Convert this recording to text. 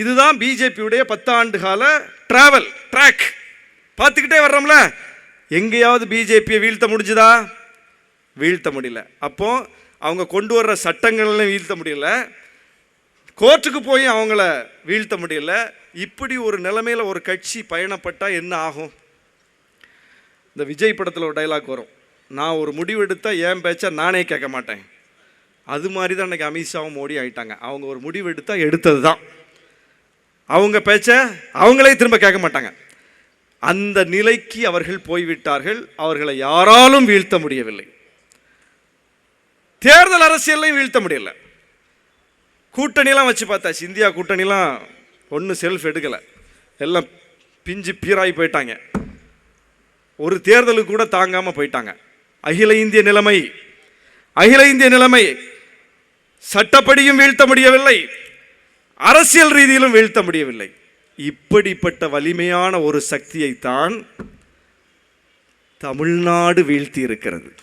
இதுதான் பிஜேபியுடைய பத்தாண்டு கால டிராவல் ட்ராக் பார்த்துக்கிட்டே வர்றோம்ல. எங்கேயாவது பிஜேபியை வீழ்த்த முடிஞ்சுதா? வீழ்த்த முடியல. அப்போ அவங்க கொண்டு வர்ற சட்டங்கள்லாம் வீழ்த்த முடியல. கோர்ட்டுக்கு போய் அவங்கள வீழ்த்த முடியல. இப்படி ஒரு நிலைமையில் ஒரு கட்சி பயணப்பட்டால் என்ன ஆகும்? இந்த விஜய் படத்தில் ஒரு டைலாக் வரும். நான் ஒரு முடிவு ஏன் பேச்சா நானே கேட்க மாட்டேன். அது மாதிரி தான் இன்னைக்கு அமித்ஷாவும் மோடி ஆகிட்டாங்க அவங்க ஒரு முடிவு எடுத்தது தான் அவங்க பேச்சை அவங்களே திரும்ப கேட்க மாட்டாங்க. அந்த நிலைக்கு அவர்கள் போய்விட்டார்கள். அவர்களை யாராலும் வீழ்த்த முடியவில்லை. தேர்தல் அரசியலையும் வீழ்த்த முடியல. கூட்டணிலாம் வச்சு பார்த்தாச்சு. இந்தியா கூட்டணிலாம் ஒன்றும் செல்ஃப் எடுக்கலை. எல்லாம் பிஞ்சு பீராகி போயிட்டாங்க. ஒரு தேர்தலுக்கு கூட தாங்காமல் போயிட்டாங்க. அகில இந்திய நிலைமை அகில இந்திய நிலைமை சட்டப்படியும் வீழ்த்த முடியவில்லை. அரசியல் ரீதியிலும் வீழ்த்த முடியவில்லை. இப்படிப்பட்ட வலிமையான ஒரு சக்தியைத்தான் தமிழ்நாடு வீழ்த்தி இருக்கிறது